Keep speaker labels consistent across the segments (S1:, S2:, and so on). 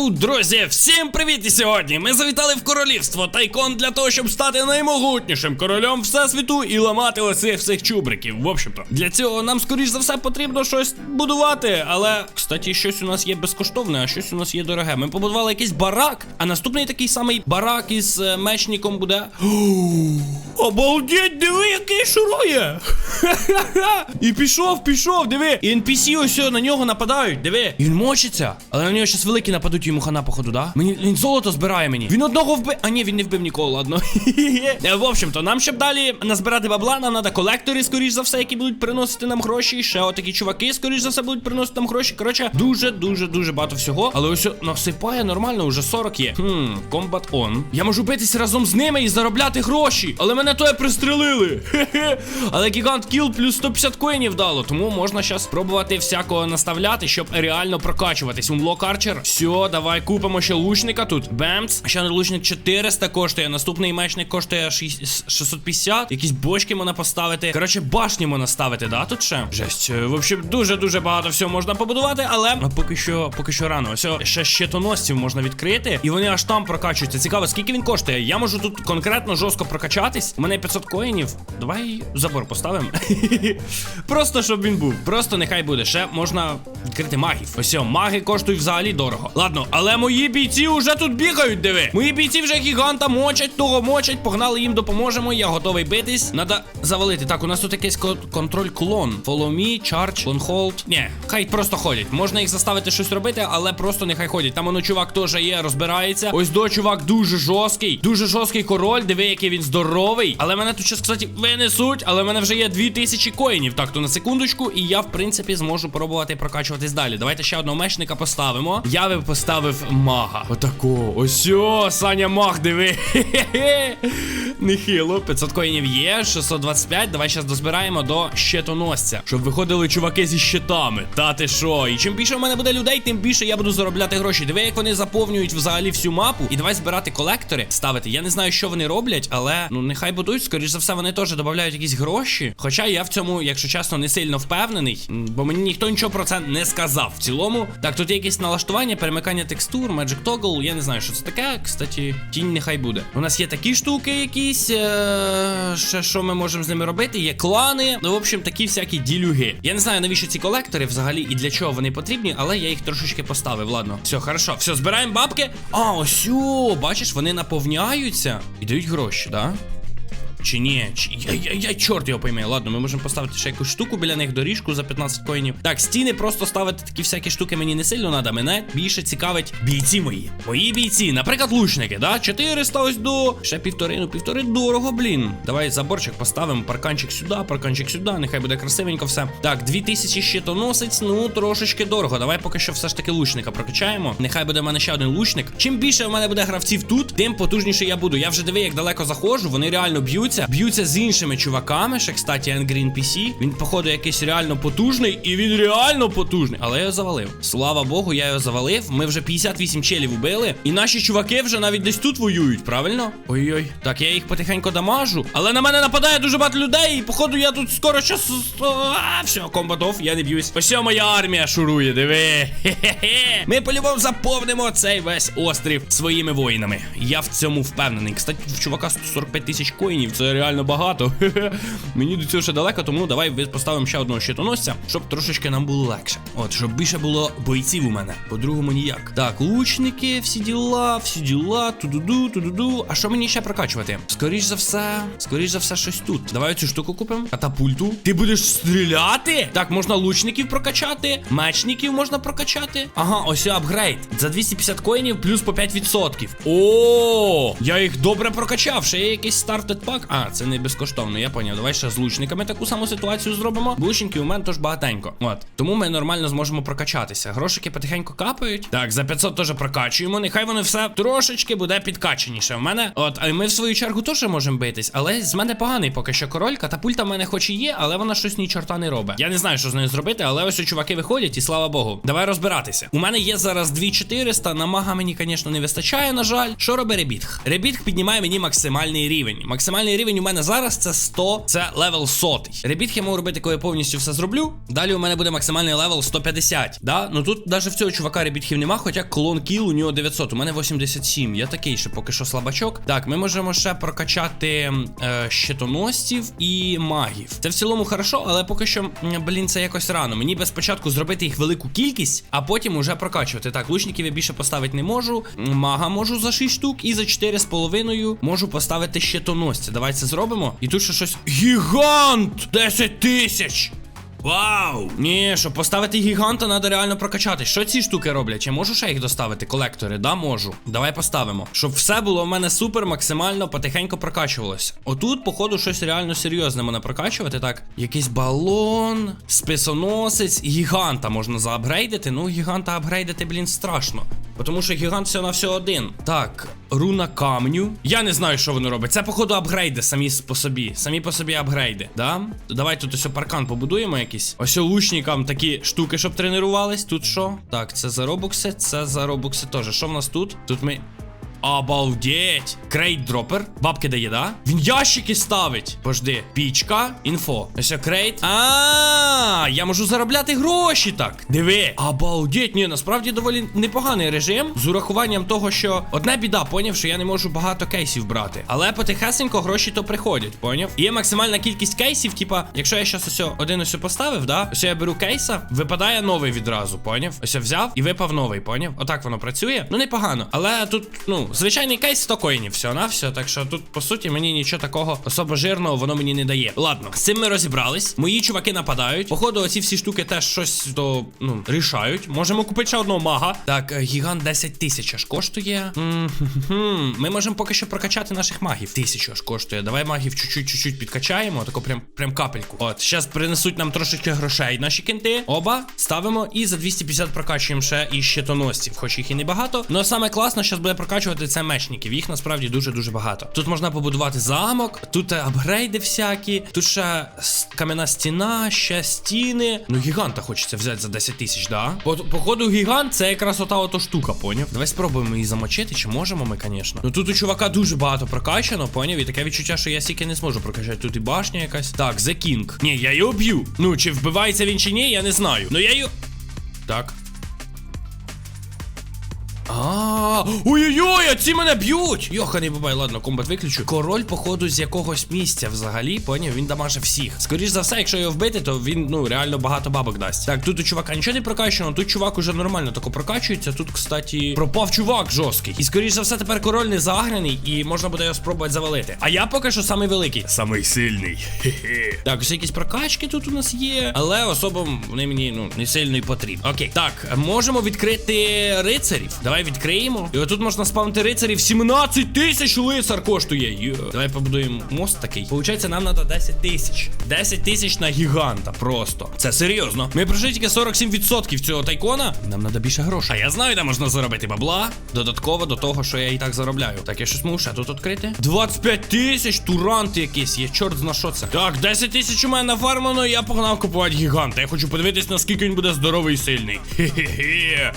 S1: Йоу, друзі, всім привіт! І сьогодні ми завітали в королівство Тайкон для того, щоб стати наймогутнішим королем всесвіту і ламати оцих всіх чубриків. В общем-то, для цього нам, скоріш за все, потрібно щось будувати. Але, кстати, щось у нас є безкоштовне, а щось у нас є дороге. Ми побудували якийсь барак, а наступний такий самий барак із е, мечником буде. Обалдеть, диви, який шурує! І пішов, пішов, диви. І NPC ось на нього нападають, диви. І він мочиться. Але на нього щас великі нападуть йому хана походу, да? Мені він золото збирає мені. Він одного вбив. А ні, він не вбив нікого, ладно. Е, В общем-то, нам щоб далі назбирати бабла, нам треба колектори, скоріш за все, які будуть приносити нам гроші. Ще отакі чуваки, скоріш за все, будуть приносити нам гроші. Коротше, дуже, дуже, багато всього. Але ось о, насипає нормально, уже 40 є. Хм, комбат он. Я можу битися разом з ними і заробляти гроші. Але мене тое пристрелили. Хе-хе. Але гігант кіл плюс 150 коїнів дало. Тому можна зараз спробувати всякого наставляти, щоб реально прокачуватись. Унлок арчер. Все, давай купимо ще лучника тут. Бемц. Ще лучник 400 коштує. Наступний мечник коштує 650. Якісь бочки можна поставити. Коротше, башні можна ставити, да? Тут ще. Жесть. Е, В общем, дуже-дуже багато всього можна побудувати, але поки що, поки що рано. Ось ще щитоносців можна відкрити. І вони аж там прокачуються. Цікаво, скільки він коштує. Я можу тут конкретно жорстко прокачатись. У мене 500 коїнів. Давай забор поставимо. Просто щоб він був. Просто нехай буде. Ще можна відкрити магів. Ось о, маги коштують взагалі дорого. Ладно, але мої бійці вже тут бігають, диви. Мої бійці вже гіганта мочать, того мочать. Погнали їм допоможемо. Я готовий битись. Надо завалити. Так, у нас тут якийсь контроль клон. Follow me, charge, on hold. Ні, хай просто ходять. Можна їх заставити щось робити, але просто нехай ходять. Там воно чувак теж є, розбирається. Ось до чувак дуже жорсткий. Дуже жорсткий король. Диви, який він здоровий. Але мене тут щас, кстати, винесуть. Але в мене вже є 2000 коїнів. Так, то на секундочку, і я, в принципі, зможу пробувати прокачуватись далі. Давайте ще одного мечника поставимо. Я би поставив мага. Отако. Ось Саня маг, диви. Нехило. 500 коїнів є, 625. Давай зараз дозбираємо до щитоносця. Щоб виходили чуваки зі щитами. Та ти що? І чим більше в мене буде людей, тим більше я буду заробляти гроші. Диви, як вони заповнюють взагалі всю мапу. І давай збирати колектори, ставити. Я не знаю, що вони роблять, але ну нехай будуть. Скоріш за все, вони теж додають якісь гроші. Хоча я в цьому, якщо чесно, не сильно впевнений, бо мені ніхто нічого про це не сказав. В цілому, так, тут є якісь налаштування, перемикання текстур, Magic Toggle, я не знаю, що це таке. Кстати, тінь нехай буде. У нас є такі штуки якісь. Е- ще що ми можемо з ними робити? Є клани. Ну, в общем, такі всякі ділюги. Я не знаю, навіщо ці колектори взагалі і для чого вони потрібні, але я їх трошечки поставив. Ладно, все, хорошо. Все, збираємо бабки. А, ось, бачиш, вони наповняються і дають гроші, да? Чи ні? Чи... Я, я, я чорт його пойме. Ладно, ми можемо поставити ще якусь штуку біля них доріжку за 15 коїнів. Так, стіни просто ставити такі всякі штуки мені не сильно треба. Мене більше цікавить бійці мої. Мої бійці, наприклад, лучники, да? 400 ось до. Ще півтори, ну півтори дорого, блін. Давай заборчик поставимо, парканчик сюди, парканчик сюди, нехай буде красивенько все. Так, 2000 щитоносець, ну трошечки дорого. Давай поки що все ж таки лучника прокачаємо. Нехай буде в мене ще один лучник. Чим більше в мене буде гравців тут, тим потужніше я буду. Я вже диви, як далеко заходжу, вони реально б'ються. Б'ються з іншими чуваками. Ще, кстати, Angry NPC. Він, походу, якийсь реально потужний, і він реально потужний. Але я його завалив. Слава Богу, я його завалив. Ми вже 58 челів убили. І наші чуваки вже навіть десь тут воюють, правильно? Ой-ой. Так, я їх потихеньку дамажу. Але на мене нападає дуже багато людей. І походу я тут скоро щас. А, все, комбатов, я не б'юсь. Ось моя армія шурує, диви. Хе-хе-хе. Ми по-любому заповнимо цей весь острів своїми воїнами. Я в цьому впевнений. Кстати, в чувака 145 тисяч коїнів. Це реально багато. Мені до цього ще далеко, тому давай поставимо ще одного щитоносця, щоб трошечки нам було легше. От, щоб більше було бойців у мене. По-другому ніяк. Так, лучники, всі діла, всі діла, ту-ду-ду, ту-ду-ду. А що мені ще прокачувати? Скоріш за все, скоріш за все, щось тут. Давай цю штуку купимо. Катапульту. Ти будеш стріляти? Так, можна лучників прокачати, мечників можна прокачати. Ага, ось апгрейд. За 250 коїнів плюс по 5%. О, я їх добре прокачав. Ще є якийсь стартед пак. А, це не безкоштовно, я поняв. Давай ще з лучниками таку саму ситуацію зробимо. Лучників у мене теж багатенько. От. Тому ми нормально зможемо прокачатися. Грошики потихеньку капають. Так, за 500 теж прокачуємо. Нехай воно все трошечки буде підкаченіше. В мене. От, а ми в свою чергу теж можемо битись, але з мене поганий поки що король. Катапульта в мене хоч і є, але вона щось ні чорта не робить. Я не знаю, що з нею зробити, але ось чуваки виходять, і слава Богу. Давай розбиратися. У мене є зараз 2400, на мага мені, звісно, не вистачає, на жаль. Що робить ребітх? Ребітх піднімає мені максимальний рівень. Максимальний рівень у мене зараз це 100, це левел сотий. Ребітки я можу робити, коли я повністю все зроблю. Далі у мене буде максимальний левел 150. Да? Ну тут навіть в цього чувака ребітків нема, хоча клон кіл у нього 900, у мене 87. Я такий ще поки що слабачок. Так, ми можемо ще прокачати е, щитоносців і магів. Це в цілому хорошо, але поки що, блін, це якось рано. Мені би спочатку зробити їх велику кількість, а потім уже прокачувати. Так, лучників я більше поставити не можу. Мага можу за 6 штук, і за 4,5 можу поставити щитоносця. Давай це зробимо. І тут ще щось. Гігант! 10 тисяч! Вау! Ні, щоб поставити гіганта, треба реально прокачати. Що ці штуки роблять? Чи можу ще їх доставити? Колектори, да, можу. Давай поставимо. Щоб все було в мене супер, максимально потихеньку прокачувалося. Отут, походу, щось реально серйозне мене прокачувати. Так, якийсь балон, списоносець, гіганта можна заапгрейдити. Ну, гіганта апгрейдити, блін, страшно. Тому що гігант все на все один. Так, руна камню. Я не знаю, що воно робить. Це, походу, апгрейди самі по собі. Самі по собі апгрейди. Да? Давай тут ось паркан побудуємо якийсь. Ось лучникам такі штуки, щоб тренувались. Тут що? Так, це за робокси, це за робокси теж. Що в нас тут? Тут ми. Обалдеть! Крейт дропер. Бабки дає, да? Він ящики ставить. Пожди. Пічка, інфо. Ось крейт. А, я можу заробляти гроші так. Диви. Обалдеть. Ні, насправді доволі непоганий режим. З урахуванням того, що одна біда, поняв, що я не можу багато кейсів брати. Але потихесенько гроші то приходять, поняв? Є максимальна кількість кейсів, типа, якщо я щас ось один ось поставив, да? Ось я беру кейса, випадає новий відразу, поняв? Ось я взяв і випав новий, поняв? Отак воно працює. Ну непогано. Але тут, ну, звичайний кейс 100 коїнів, все на все. Так що тут, по суті, мені нічого такого особо жирного воно мені не дає. Ладно, з цим ми розібрались. Мої чуваки нападають. Походу, оці всі штуки теж щось то, ну, рішають. Можемо купити ще одного мага. Так, е, гігант 10 тисяч аж коштує. Ми можемо поки що прокачати наших магів. Тисячу аж коштує. Давай магів чуть-чуть-чуть підкачаємо. Тако прям, прям капельку. От, зараз принесуть нам трошечки грошей наші кінти. Оба ставимо і за 250 прокачуємо ще і щитоносців, хоч їх і не багато. Но саме класно, зараз буде прокачувати це мечників. Їх насправді дуже-дуже багато. Тут можна побудувати замок, тут е, апгрейди всякі, тут ще кам'яна стіна, ще стіни. Ну, гіганта хочеться взяти за 10 тисяч, да? По, походу, гігант це якраз ота ото штука, поняв? Давай спробуємо її замочити, чи можемо ми, звісно. Ну тут у чувака дуже багато прокачано, поняв? І таке відчуття, що я стільки не зможу прокачати. Тут і башня якась. Так, The King. Ні, я його б'ю. Ну, чи вбивається він чи ні, я не знаю. Ну я його. Так. А, ой-ой-ой, а ці мене б'ють! Йоханий бабай, ладно, комбат виключу. Король, походу, з якогось місця взагалі, поняв, він дамаже всіх. Скоріш за все, якщо його вбити, то він, ну, реально багато бабок дасть. Так, тут у чувака нічого не прокачано, тут чувак уже нормально тако прокачується. Тут, кстати, пропав чувак жорсткий. І скоріш за все, тепер король не заграний, і можна буде його спробувати завалити. А я поки що самий великий. Самий сильний. Хе-хе. Так, ось якісь прокачки тут у нас є, але особо вони мені ну не сильно і потрібні. Окей, так, можемо відкрити рицарів. Давай відкриємо. І отут можна спавнити рицарів. 17 тисяч лицар коштує. Йо. Давай побудуємо мост такий. Получається, нам треба 10 тисяч. 10 тисяч на гіганта. Просто. Це серйозно. Ми пройшли тільки 47% цього тайкона. Нам треба більше грошей. А я знаю, де можна заробити бабла. Додатково до того, що я і так заробляю. Так, я щось можу ще тут відкрити. 25 тисяч, турант якийсь є. Чорт зна що це. Так, 10 тисяч у мене нафармано, я погнав купувати гіганта. Я хочу подивитись, наскільки він буде здоровий і сильний. Хе-хе-хе.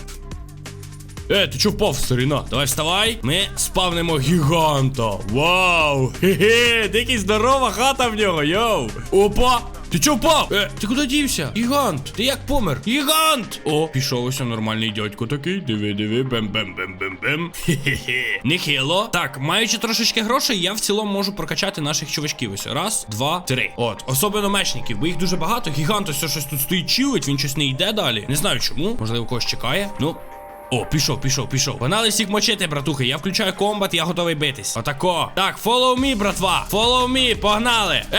S1: Е, ти чо впав, старина? Давай вставай. Ми спавнимо гіганта. Вау! Хе-хе, дикий здорова хата в нього, йоу. Опа! Ти чо впав? Е, ти куди дівся? Гігант! Ти як помер? Гігант! О, пішов ось нормальний дядько такий. Диви, диви, бем-бем-бем-бем-бем. Хе-хе-хе. Нехило. Так, маючи трошечки грошей, я в цілому можу прокачати наших чувачків. Ось раз, два, три. От, особливо мечників, бо їх дуже багато. Гігант ось щось тут стоїть чилить, він щось не йде далі. Не знаю чому. Можливо, когось чекає. Ну. О, пішов, пішов, пішов. Погнали всіх мочити, братухи. Я включаю комбат, я готовий битись. Отако. Так, follow me, братва. Follow me, погнали. Е,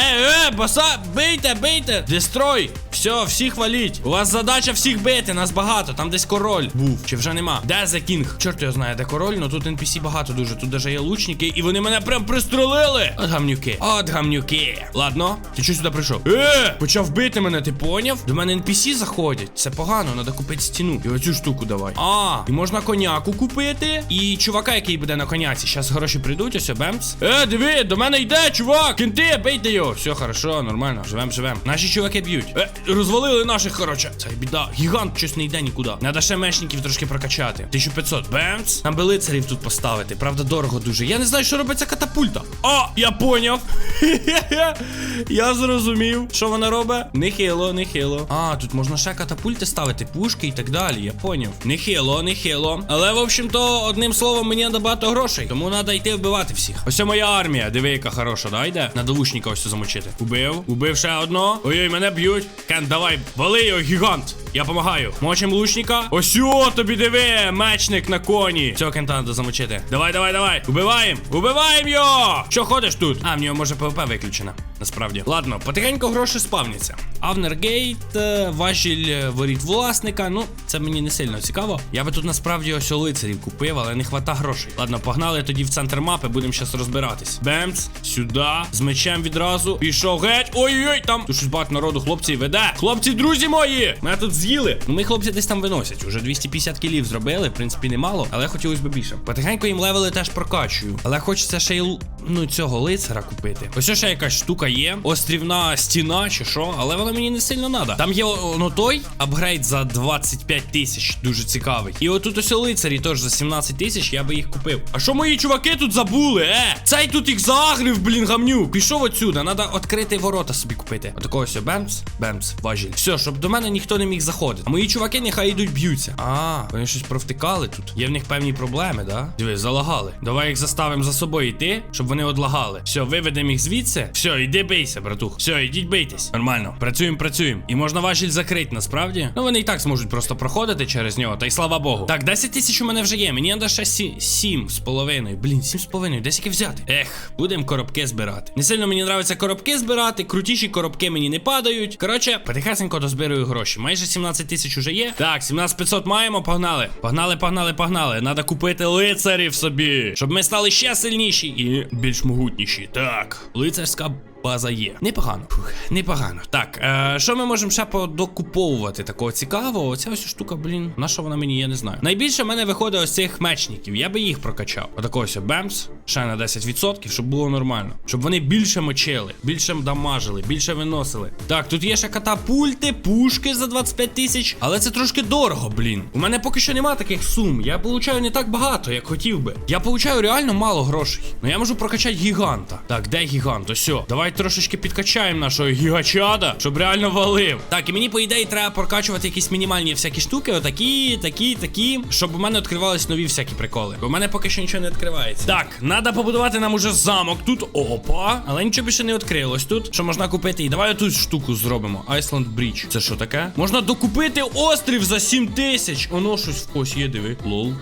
S1: е, баса, бийте, бийте. Дестрой. Все, всіх валіть. У вас задача всіх бити, нас багато. Там десь король був. Чи вже нема? Де The King? Чорт його знає, де король, ну тут NPC багато дуже. Тут даже є лучники, і вони мене прям пристрелили. От гамнюки. От гамнюки. Ладно, ти чого сюди прийшов? Е, почав бити мене, ти поняв? До мене NPC заходять. Це погано, треба купити стіну. І оцю штуку давай. А, І можна коняку купити. І чувака, який буде на коняці. Щас гроші прийдуть, ось бемс. Е, диви, до мене йде, чувак! Кінти, бейте його. Все хорошо, нормально. Живем, живем. Наші чуваки б'ють. Е, розвалили наших, коротше. Це біда. Гігант щось не йде нікуди. Надо ще мечників трошки прокачати. 1500. Бемс. Нам би лицарів тут поставити. Правда, дорого дуже. Я не знаю, що робить ця катапульта. О, я поняв. Я зрозумів. Що вона робить? Нехило, нехило. А, тут можна ще катапульти ставити, пушки і так далі. Я поняв. Нехило, нехило. Але, в общем-то, одним словом, мені треба багато грошей. Тому треба йти вбивати всіх. Ось моя армія. Диви, яка хороша, да, йде? Надо лучника ось замочити. Убив. Убив ще одного. Ой-ой, мене б'ють. Кен, давай, вали його, гігант. Я помагаю. Мочим лучника. Ось о, тобі диви, мечник на коні. Цього кента треба замочити. Давай, давай, давай. Убиваємо. Убиваємо його. Що ходиш тут? А, в нього може ПВП виключено. Насправді. Ладно, потихеньку гроші спавняться. Авнергейт, е, важіль е, воріт власника. Ну, це мені не сильно цікаво. Я би тут насправді ось лицарів купив, але не хвата грошей. Ладно, погнали тоді в центр мапи, будемо зараз розбиратись. Бемц, сюди, з мечем відразу. Пішов геть. Ой-ой, там. Тут щось багато народу, хлопці, веде. Хлопці, друзі мої! Мене тут з'їли. Ну, ми хлопці десь там виносять. Уже 250 кілів зробили, в принципі, немало, але хотілося б більше. Потихеньку їм левели теж прокачую. Але хочеться ще й ну, цього лицара купити. Ось ще якась штука є. Острівна стіна чи що, але вона мені не сильно надо. Там є ну той апгрейд за 25 тисяч, дуже цікавий. І отут ось лицарі теж за 17 тисяч, я би їх купив. А що мої чуваки тут забули? Е? Цей тут їх загрив, блін, гамнюк. Пішов отсюда, треба відкрити ворота собі купити. Отакого ось бемс, бемс, важіль. Все, щоб до мене ніхто не міг заходити. А мої чуваки нехай йдуть б'ються. А, вони щось провтикали тут. Є в них певні проблеми, да? Диви, залагали. Давай їх заставимо за собою йти, щоб вони одлагали. Все, виведемо їх звідси. Все, йди бийся, братух. Все, йдіть бийтесь. Нормально. Працюємо, працюємо. І можна важіль закрити, насправді. Ну вони і так зможуть просто проходити через нього, та й слава Богу. Так, 10 тисяч у мене вже є. Мені треба ще 7 з половиною. Блін, 7 з половиною. Десь яке взяти. Ех, будемо коробки збирати. Не сильно мені нравиться коробки збирати. Крутіші коробки мені не падають. Коротше, потихесенько дозбирую гроші. Майже 17 тисяч уже є. Так, 17500 маємо, погнали. Погнали, погнали, погнали. Надо купити лицарів собі, щоб ми стали ще сильніші і більш могутніші. Так, лицарська. База є. Непогано. Фух, непогано. Так, е, що ми можемо ще подокуповувати такого цікавого? Оця ось штука, блін. На що вона мені, я не знаю. Найбільше в мене виходить ось цих мечників. Я би їх прокачав. Отакого ось бемс. Ще на 10%, щоб було нормально. Щоб вони більше мочили, більше дамажили, більше виносили. Так, тут є ще катапульти, пушки за 25 тисяч. Але це трошки дорого, блін. У мене поки що нема таких сум. Я получаю не так багато, як хотів би. Я получаю реально мало грошей. Ну я можу прокачати гіганта. Так, де гігант? Ось. о. Давай трошечки підкачаємо нашого гігачада, щоб реально валив. Так, і мені, по ідеї, треба прокачувати якісь мінімальні всякі штуки. Отакі, такі, такі. Щоб у мене відкривались нові всякі приколи. Бо в мене поки що нічого не відкривається. Так, треба побудувати нам уже замок тут. Опа. Але нічого більше не відкрилось тут. Що можна купити? І давай тут штуку зробимо. Iceland Bridge. Це що таке? Можна докупити острів за 7 тисяч. Оно щось в когось є, диви. Лол.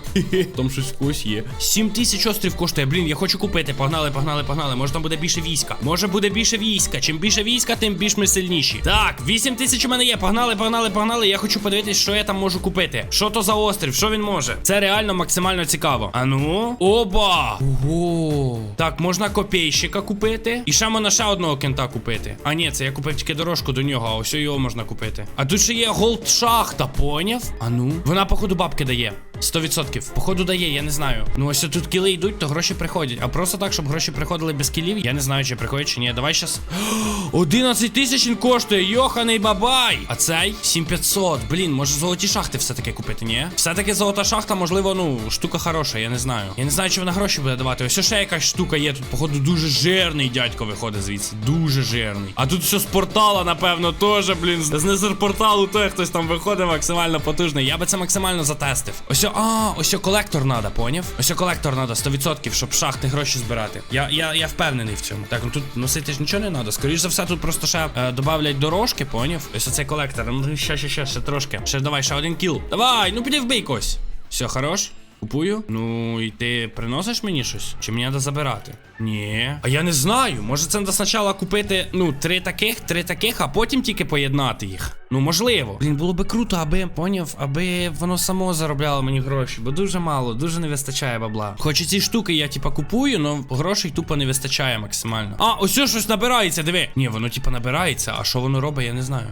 S1: Там щось в когось є. 7 тисяч острів коштує. Блін, я хочу купити. Погнали, погнали, погнали. Може там буде більше війська. Може буде більше війська. Чим більше війська, тим більш ми сильніші. Так, 8 тисяч у мене є. Погнали, погнали, погнали. Я хочу подивитись, що я там можу купити. Що то за острів? Що він може? Це реально максимально цікаво. А ну? Оба! Ого. Так, можна копійщика купити. І ще можна ще одного кента купити. А ні, це я купив тільки дорожку до нього, а ось його можна купити. А тут ще є голд шахта, поняв? А ну? Вона, походу, бабки дає. 100%. Походу дає, я не знаю. Ну ось тут кіли йдуть, то гроші приходять. А просто так, щоб гроші приходили без кілів, я не знаю, чи приходять, чи ні. Давай щас. 11 тисяч він коштує, йоханий бабай. А цей 7500. Блін, може золоті шахти все-таки купити, ні? Все-таки золота шахта, можливо, ну, штука хороша, я не знаю. Я не знаю, чи вона гроші буде давати. Ось ще якась штука є. Тут, походу, дуже жирний дядько виходить звідси. Дуже жирний. А тут все з портала, напевно, теж, блін. З незер порталу той хтось там виходить максимально потужний. Я би це максимально затестив. Ось, а, ось колектор надо, поняв? Ось колектор надо 100%, щоб шахти гроші збирати. Я, я, я впевнений в цьому. Так, ну тут носити ж нічого не треба. Скоріше за все, тут просто ще е, добавлять дорожки, поняв? Ось оцей колектор. Ну, ще, ще, ще, ще трошки. Ще давай, ще один кіл. Давай, ну піди вбий когось. Все, хорош. Купую. Ну і ти приносиш мені щось? Чи мені треба забирати? Ні. А я не знаю. Може, це треба спочатку купити, ну, три таких, три таких, а потім тільки поєднати їх. Ну, можливо. Блін, було би круто, аби поняв, аби воно само заробляло мені гроші, бо дуже мало, дуже не вистачає бабла. Хоч і ці штуки я, типа, купую, але грошей тупо не вистачає максимально. А, ось щось набирається, диви. Ні, воно, типа, набирається, а що воно робить, я не знаю.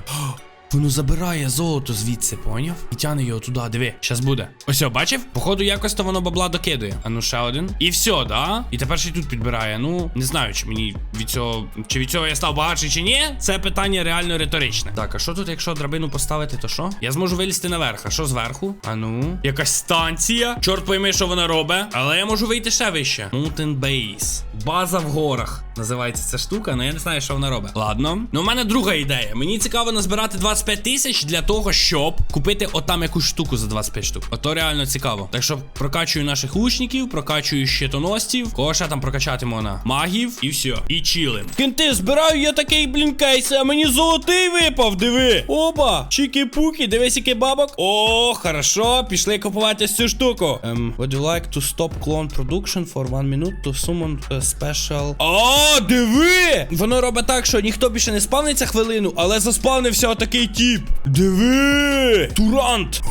S1: Воно забирає золото звідси, поняв? І тяне його туди, диви. Щас буде. Ось, бачив? Походу, якось то воно бабла докидує. А ну ще один. І все, да? І тепер ще й тут підбирає. Ну, не знаю, чи мені від цього. Чи від цього я став багатший, чи ні. Це питання реально риторичне. Так, а що тут, якщо драбину поставити, то що? Я зможу вилізти наверх. А що зверху? А ну, якась станція. Чорт пойми, що вона робить. Але я можу вийти ще вище. Mountain Base. База в горах. Називається ця штука, але я не знаю, що вона робить. Ладно. Ну, у мене друга ідея. Мені цікаво назбирати 25 тисяч для того, щоб купити отам якусь штуку за 25 штук. Ото реально цікаво. Так що прокачую наших лучників, прокачую щитоносців. Кого ще там прокачати можна? Магів і все. І чилим. Кінти, збираю я такий, блін, кейс, а мені золотий випав, диви. Опа, чики-пуки, дивись, який бабок. О, хорошо, пішли купувати цю штуку. Ем, would you like to stop clone production for one minute to summon a special... А, диви! Воно робить так, що ніхто більше не спавниться хвилину, але заспавнився отакий тіп. Диви! Турант!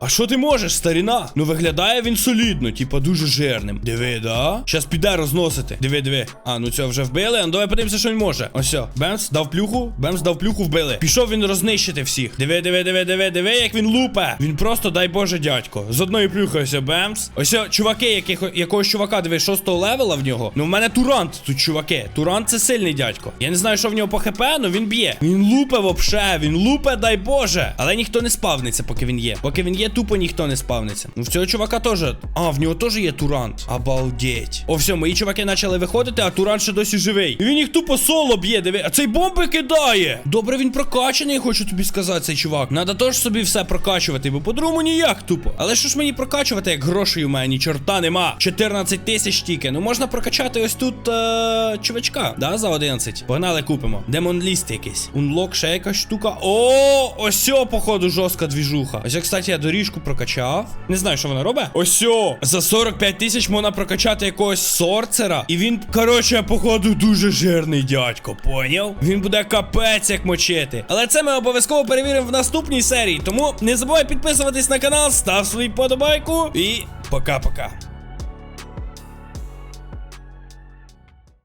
S1: А що ти можеш, старіна? Ну виглядає він солідно, типа дуже жирним. Диви, да? Щас піде розносити. Диви, диви. А, ну цього вже вбили. Ну давай подивимося, що він може. Ось. Бемс дав плюху, Бемс дав плюху, вбили. Пішов він рознищити всіх. Диви, диви, диви, диви, диви, як він лупе. Він просто, дай Боже, дядько. З одної плюхи Бемс. Ось, чуваки, яких, якогось чувака, диви, шостого левела в нього. Ну в мене Турант тут, чуваки. Турант це сильний дядько. Я не знаю, що в нього по хп, але він б'є. Він лупе вообще, він лупе, дай Боже. Але ніхто не спавниться, поки він є. Поки він є, тупо ніхто не спавниться. Ну в цього чувака теж. А, в нього теж є Турант. Обалдеть. О, все, мої чуваки почали виходити, а Турант ще досі живий. І він їх тупо соло б'є, диви. А цей бомби кидає. Добре, він прокачаний, хочу тобі сказати, цей чувак. Надо теж собі все прокачувати, бо по-другому ніяк тупо. Але що ж мені прокачувати, як грошей у мене ні чорта нема. 14 тисяч тільки. Ну можна прокачати ось тут е, чувачка, да, за 11. Погнали, купимо. Демонліст якийсь. Унлок, ще якась штука. О, ось походу, жорстка двіжуха. Ось, кстати, я доріжку прокачав. Не знаю, що вона робить. Ось о, за 45 тисяч можна прокачати якогось сорцера. І він, коротше, походу, дуже жирний дядько. Поняв? Він буде капець як мочити. Але це ми обов'язково перевіримо в наступній серії. Тому не забувай підписуватись на канал, став свій подобайку і пока-пока.